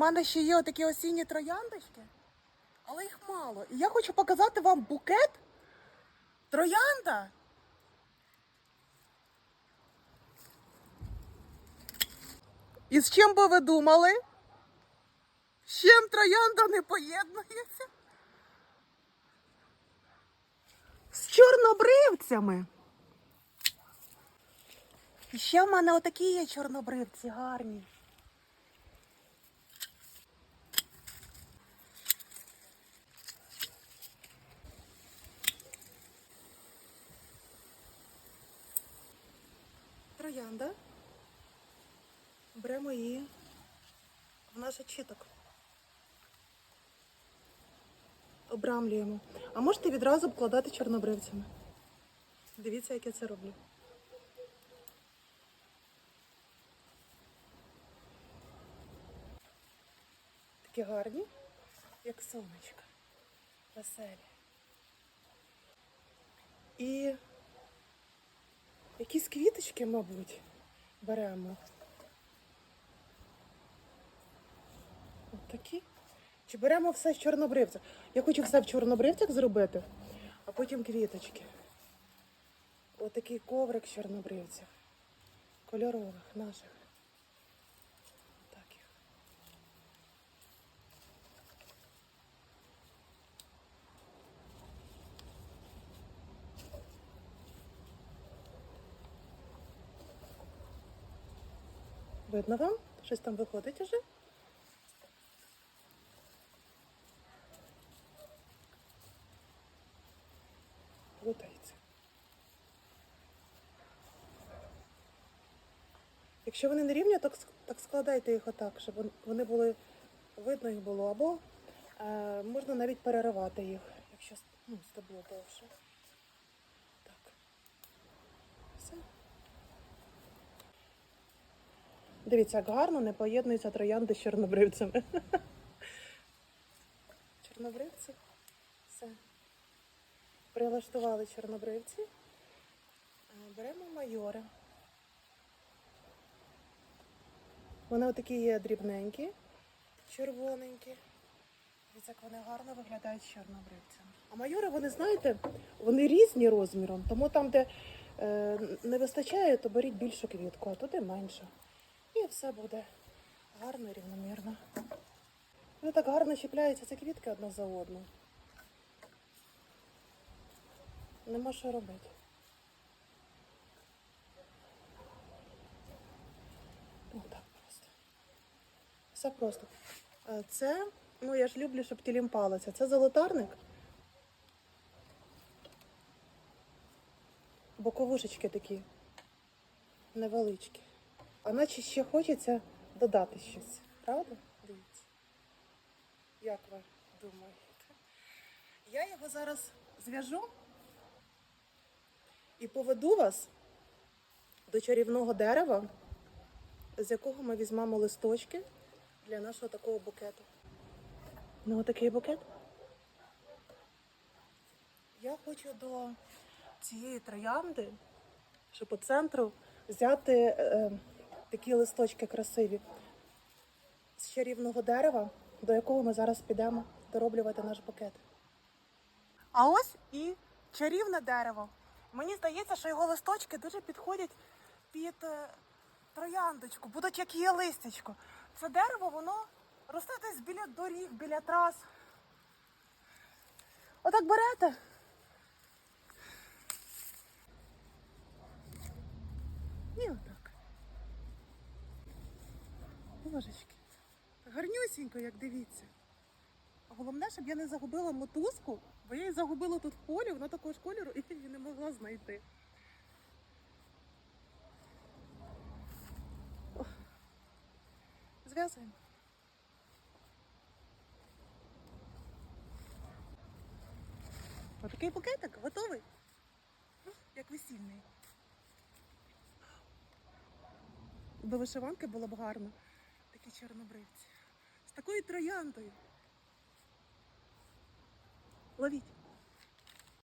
мене ще є отакі осінні трояндочки, але їх мало. І я хочу показати вам букет троянда. І з чим би ви думали? З чим троянда не поєднується? З чорнобривцями. І ще в мене отакі є чорнобривці гарні. Троянда. Беремо її в наш очіток. Обрамлюємо. А можете відразу обкладати чорнобривцями. Дивіться, як я це роблю. Такі гарні, як сонечко. Веселі. І якісь квіточки, мабуть, беремо. От такі. Чи беремо все з чорнобривця? Я хочу все в чорнобривцях зробити, а потім квіточки. Отакий коврик з чорнобривців. Кольорових наших. Так їх. Видно вам? Щось там виходить уже? Плутається. Якщо вони не рівні, так, так складайте їх отак, щоб вони були видно їх було. Або е, можна навіть переривати їх, якщо ну, стебло довше. Так. Все. Дивіться, як гарно не поєднуються троянди з чорнобривцями. Чорнобривці. Все. Прилаштували чорнобривці. Е, Беремо майори. Вони отакі є дрібненькі, червоненькі. Дивіться, як вони гарно виглядають з чорнобривцями. А майори, вони знаєте, вони різні розміром, тому там, де е, не вистачає, то беріть більшу квітку, а туди менше. І все буде гарно і рівномірно. Вони так гарно чіпляються ці квітки одна за одну. Нема що робити. Отак просто. Все просто. Це, ну я ж люблю, щоб тілім палиться. Це золотарник. Боковушечки такі. Невеличкі. А наче ще хочеться додати щось. Правда? Дивіться. Як ви думаєте? Я його зараз зв'яжу і поведу вас до чарівного дерева, з якого ми візьмемо листочки для нашого такого букету. Ну, отакий букет. Я хочу до цієї троянди, щоб по центру взяти е, такі листочки красиві з чарівного дерева, до якого ми зараз підемо дороблювати наш букет. А ось і чарівне дерево. Мені здається, що його листочки дуже підходять під е, трояндочку, будуть як її листячко. Це дерево, воно росте десь біля доріг, біля трас. Отак берете. І отак. Божечки. Гарнюсінько, як дивіться. Головне, щоб я не загубила мотузку, бо я її загубила тут в полі, вона такого ж кольору і її не могла знайти. Зв'язуємо. Отакий букетик готовий. Як весільний. До вишиванки було б гарно. Такі чорнобривці. З такою трояндою. Ловіть.